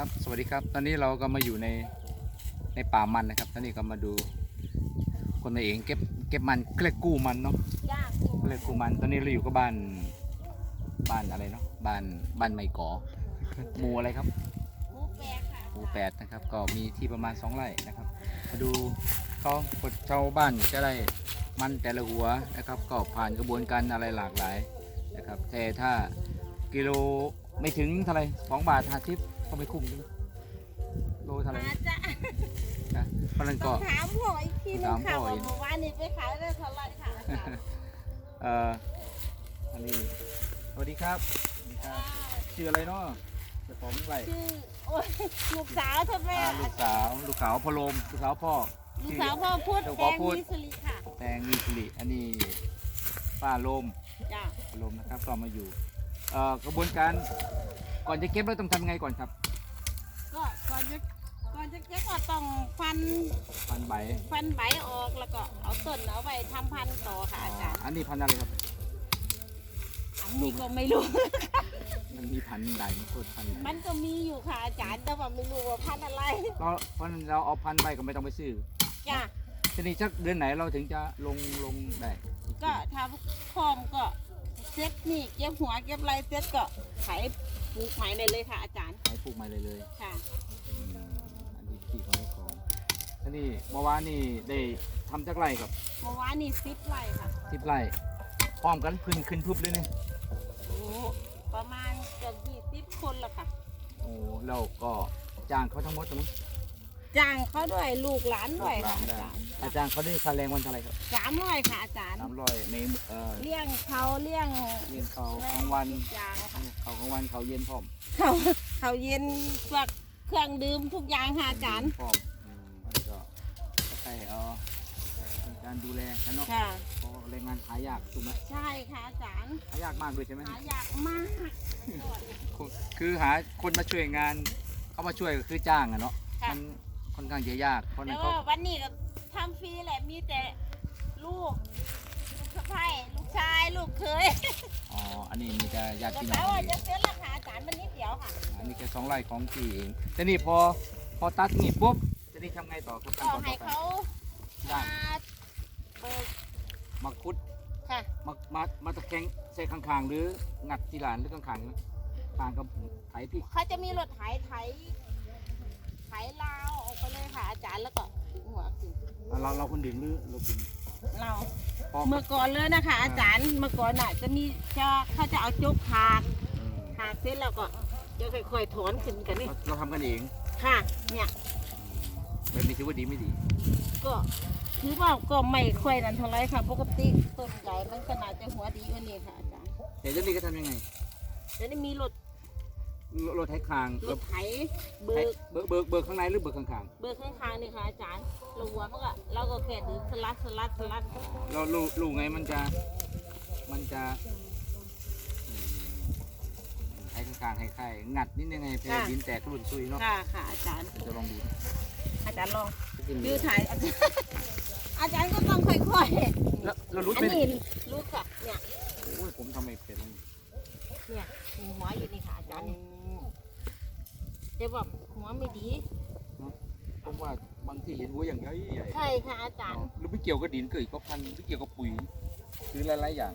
ครับสวัสดีครับ ตอนนี้เราก็มาอยู่ในในป่ามันนะครับ ตอนนี้ก็มาดู คนในเองเก็บเก็บมันเกล็ดกู้มันเนาะยากเกล็ดกู้มัน ตอนนี้เราอยู่กับบ้านบ้านอะไรเนาะบ้านบ้านไม้กอหมู่อะไรครับหมูแปลค่ะหมู่แปดนะครับ ก็มีที่ประมาณสองไร่นะครับ มาดูเขาคนชาวบ้านจะได้มันแต่ละหัวนะครับ ก็ผ่านกระบวนการอะไรหลากหลายนะครับแต่ถ้ากิโลไม่ถึงเท่าไหรสองบาทห้าสิบ ก็ไม่คุ้มใช่ไหมโลเท่าไหรมาจ้ะนะเพราะฉะนั้นต้ก็ องถามพ่ออีกทีนึงค่ะถามพ่อว่าอีก เมื่อวานนี้ไปขายได้เท่าไหร่ค่ะอาจารย์เอ่ออันนี้สวัสดีครับสวัสดีครับชื่ออะไรเนาะเจ้าของไร่ชื่อโอ้ยลูกสาวท่านแม่อ่าลูกสาวลูกสาวพ่อโลมลูกสาวพ่อ ลูกสาวพ่อพูดเดี๋ยวแดพ่องพูดมิสลิค่ะแตงมีสิริอันนี้ป้าโลม จ้ะป้าโลมนะครับก็มาอยู่เอ่อกระบวนการ ก่อนจะเก็บเราต้องทำยังไงก่อนครับก็ก่อนจะก่อนจะเก็บก็ต้องฟันพันใบฟันใบออกแล้วก็เอาต้นเอาไปทำพันธุ์ต่อค่ะอาจารย์อันนี้พันอะไรครับ อันนี้ก็ไม่รู้ มันมีพันใดโคตรพันมันก็มีอยู่ค่ะอาจารย์แต่ว่าไม่รู้ว่าพันธุ์อะไรก็เพราะฉะนั้นเราเอาพันใบก็ไม่ต้องไปซื้อจ้ะทีนี้สักเดือนไหนเราถึงจะลงลงได้ก็ถ้าพร้อมก็ เซ็ตนี่เก็บหัวเก็บอะไรเซ็ตก็ขายปลูกใหม่ได้เลยค่ะ อาจารย์ ให้ปลูกมาเลยเลยค่ะ อืมอันนี้ที่ของของอันนี้เมื่อวานนี่ได้ทำจักไรครับเมื่อวานนี่ซิปไร่ค่ะ สิบไร่พร้อมกันขึ้นขึ้นพึบเลยเนี่ยโอ้ประมาณเกือบยี่สิบคนละค่ะ โอ้เราก็จ้างเขาทั้งหมดตรงนี้ จ้างเขาด้วยลูกหลานด้วยค่ะอาได้จารย์อาจารย์เขาได้ค่าแรงวันเท่าไหรครับสามร้อยค่ะอาจารย์สามร้อยในเอ่อเลี้ยงเขาเลี้ยงเรียนเขากลางวันทุกอย่างค่ะเขากลางวันเขาเย็นพร้อมเขาเขาเย็นพวกเครื่องดื่มทุกอย่างค่ะอาจารย์พร้อมอืมอันนี้ก็ก็ใช่เออเป็นการดูแลกันเนาะค่ะเพราะแรงงานหายากถูกไหมใช่ค่ะอาจารย์หายากมากด้วยใช่ไหมหายากมากคือหาคนมาช่วยงานเขามาช่วยก็คือจ้างอะเนาะค่ะ มัน ค่อนข้างจะยากเพราะฉะแล้นั้วนเขาก็วันนี้ก็ทำฟรีแหละมีแต่ลูก ลูกสะใภ้ลูกชายลูกเคยอ๋ออันนี้มีแต่ญาติก็พี่น้แปลองว่าเอจะงเซ็นราคาอาจารย์มันนิดเดียวค่ะอันนี้แค่สองไร่ของพี่เองแต่นี่พอพอตัดนี่ปุ๊บจะนี่ทำไงต่อครับขั้นก็ตอนต่ให้อไปเขาได้มาเบิกมาคุดค่ะ มามามาตะแคงใส่ข้างๆ หรืองัดที่หลานหรือข้างๆนะข้างกับไถพี่เขาจะมีรถไถไถ ไถลาวออกไปเลยค่ะอาจารย์แล้วก็หัวขึ้นอะเราเราคนดึงหรือเราดึงเราพอเมื่อก่อนเลยนะคะ อาจารย์เมื่อก่อนน่ะ จะมีจะเขาจะเอาจุกหากอืมหากเสร็จแล้วก็จะค่อยๆถอนขึ้นกันนี่เราเราทำกันเองค่ะ เนี่ยแบบนี้ถือว่าดีไม่ดีก็ถือว่าก็ไม่ค่อยนั้นเท่าไรค่ะ ปกติต้นใหญ่มันขนาดจะหัวดีกว่านี้ค่ะอาจารย์แต่เจ้านี่ก็ทำยังไงเดี๋ยวนี้มีรถ รถไถคางรถไถเบิไถกเบิกเบิกเบิกข้างในหรือเบิกข้างเบิกข้างๆนี่ค่ะอาจารย์เราหัวมันก็เราก็แค่ดึงสลัดสลัดสลัดๆเราลูลูไงมันจะมันจะอืมไถข้างๆให้ไข่งัดนิดนึงไงเพลดินแตกรุ่นซุยเนาะค่ะค่ะอาจารย์เดี๋ยวจะลองดูนะอาจารย์ลองจะกินดูถ่ายอาจารย์อาจารย์ก็ต้องค่อยแล้วเรารู้ๆอัไหนมนี้รู้ค่ะเนี่ยโอ้ยผมทำไม่เป็น เนี่ยมีหัวอยู่นี่ค่ะอาจารย์นี่แต่ว่าหัวไม่ดี ผมว่าบางทีเห็นหัวอย่างใหญ่ใหญ่ใช่ค่ะอาจารย์ หรือไม่เกี่ยวกับดินเกิดก็พันหรือเกี่ยวกับปุ๋ยหรือหลายๆอย่าง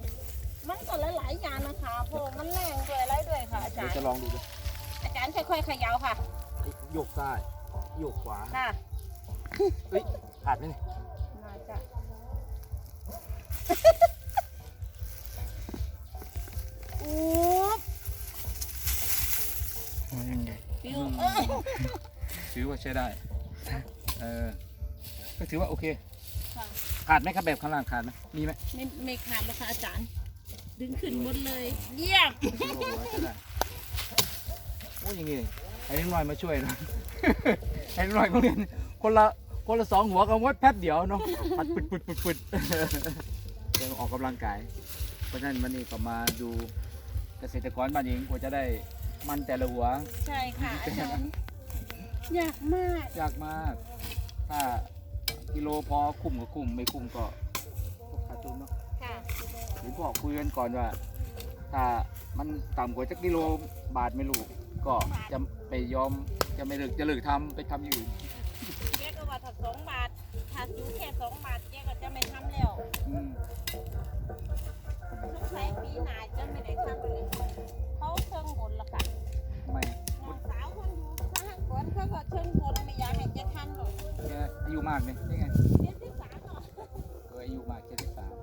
มันก็หลายๆอย่างนะคะเพราะมันแรงด้วยอะไรด้วยค่ะอาจาเดี๋ยรวย์ จะลองดูดูอาจารย์ค่อยๆเขย่าค่ะ โยกซ้ายโยกขวาค่ะเฮ้ยขาดไหมเนี่ยน่าจะอุ๊ ฟิวเอ้ยถือว่าใช้ได้ เออ ก็ถือว่าโอเค ค่ะขาดไหมครับแบบข้างล่างขาดไหมมีไหมไม่ไม่ขาดแล้วค่ะอาจารย์ ดึงขึ้นหมดเลย เยี่ยมถือว่าหัวใช้ได้ โอ้ยอย่างงี้ให้น้อยมาช่วยนะ ให้น้อยมาเรียนคนละคนละสองหัวกันวัดแป๊บเดียวเนาะปัดปึดปึดปึดปึดเรื่องออกกำลังกาย เพราะฉะนั้นวันนี้ก็มาดูเกษตรกรบ้านเองกว่าจะได้ มันแต่ละหัวใช่ค่ะอาจารย์ยากมาก ยากมาก ถ้ากิโลพอคุ้มก็คุ้มไม่คุ้มก็ขาดทุนเนาะค่ะหรือพอคุยกันก่อนว่า ถ้ามันต่ำกว่าจักกิโลบาทไม่รู้ก็จะไปยอมจะไม่เลิกจะเลิกทำไปทำอย่างอื่นแกก็ว่าถ้าสองบาทถ้าซื้อแค่สองบาทแกก็จะไม่ทำแล้วอืมลูกชายปีหน้าจะ มากเลยนี่ไงเรียนที่สามเนาะก็อายุมากเจ็ดสิบสาม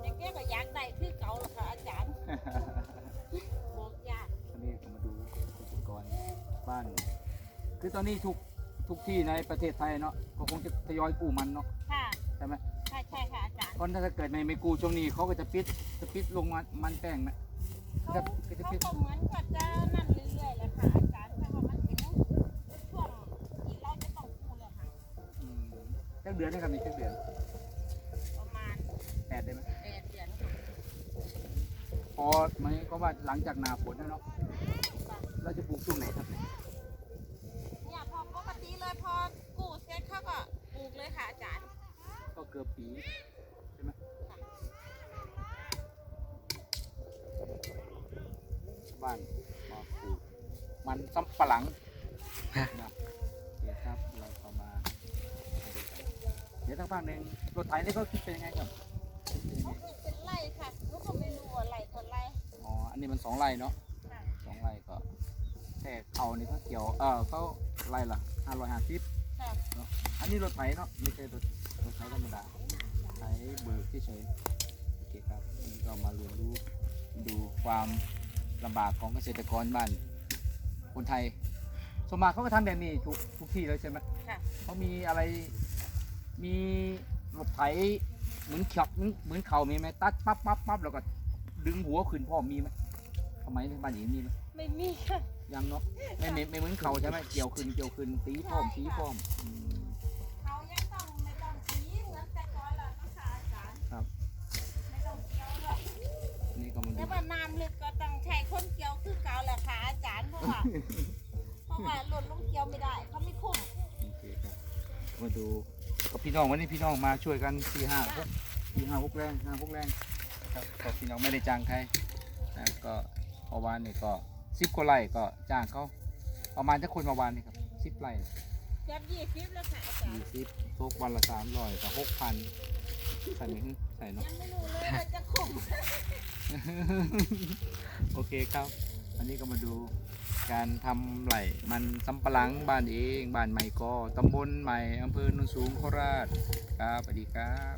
แต่แกก็อยากได้คือเก่าละค่ะอาจารย์บอกยากตอนนี้ก็มาดูเกษตรกรบ้าน คือตอนนี้ทุกทุกที่ในประเทศไทยเนาะก็คงจะทยอยกู้มันเนาะค่ะใช่ไหมใช่ใช่ค่ะอาจารย์เพราะถ้าเกิดไม่ไม่กู้ช่วงนี้เขาก็จะปิดจะปิดลงมันมันแป้งนะเขาครับก็จะเขาปิดก็เหมือนกับจะนั่นเรื่อยๆแหละค่ะอาจารย์แต่ว่ามันเป็นช่วงที่เราจะต้องกู้แล้วค่ะ อืม จักเดือนนะครับนี่จักเดือนประมาณแปดได้ไหมแปดเดือนค่ะพอมันก็ว่าหลังจากหนาฝนนะเนาะเราจะปลูกช่วงไหนครับเนี่ยพอปกติเลยพอกู้เสร็จเขาก็ปลูกเลยค่ะอาจารย์ ก็เกือบปีใช่ไหมบ้านมาปลูกมันสำปะหลังนะ เดี๋ยวทางฝั่งหนึ่งรถไถนี่เขาคิดเป็นยังไงครับคิดเป็นยังไงเขาคือเป็นไร่ค่ะหนูก็ไม่รู้ว่าไร่เท่าไร่อ๋ออันนี้มันสองไร่เนาะค่ะสองไร่ก็แต่เขานี่เขาเกี่ยวเออเขาไร่ละห้าร้อยห้าสิบค่ะอันนี้รถไถเนาะไม่ใช่รถรถไถธรรมดาไถเบิกเฉยๆโอเคครับอันนี้ก็มาเรียนรู้ดูความลำบากของเกษตรกรบ้านคนไทยสวนมากเขาก็ทำแบบนี้ทุกทุกที่เลยใช่ไหมค่ะ เขามีอะไร มีรถไถเหมือนขับเหมือนเหมือนเขามีไหมตัดปั๊บปั๊บปั๊บแล้วก็ดึงหัวขึ้นพ่อมมีไหมทำไมบ้านอย่างนี้มีไหมไม่มีค่ะยังเนาะไม่ไม่ไม่เหมือนเขาใช่ไหมเกี่ยวขึ้นเกี่ยวขึ้นตีพร้อมตีพร้อมอืมเขายังต้องไม่ต้องสีเหมือนแต่ก่อนแล้วนะคะอาจารย์ครับไม่ต้องเกี่ยวเลยนี่ก็มาดูแต่ว่าน้ำลึกก็ต้องใช้คนเกี่ยวคือเก่าแหละค่ะอาจารย์เพราะว่าเพราะว่าหล่นลงเกี่ยวไม่ได้เขาไม่คุ้มโอเคครับมาดูกับ พี่น้องวันนี้พี่น้องมาช่วยกันสี่ห้าหกสี่ห้าหกแรงห้าหกแรงครับก็พี่น้องไม่ได้จ้างใครนะก็เมื่อวานนี่ก็สิบกว่าไร่ก็จ้างเขาประมาณจะคนเมื่อวานนี่ครับสิบไร่เจ็บยี่สิบแล้วค่ะอาจารยี่ย์สิบตกวันละสามร้อยก็หกพันใส่ไหมฮึใส่เนาะ ยังไม่รู้เลยว่าจะคุ้มโอเคครับ อันนี้ก็มาดูการทำไหลมันสำปะหลังบ้านเองบ้านใหม่กอตำบลใหม่อำเภอโนนสูงโคราชครับสวัสดีครับ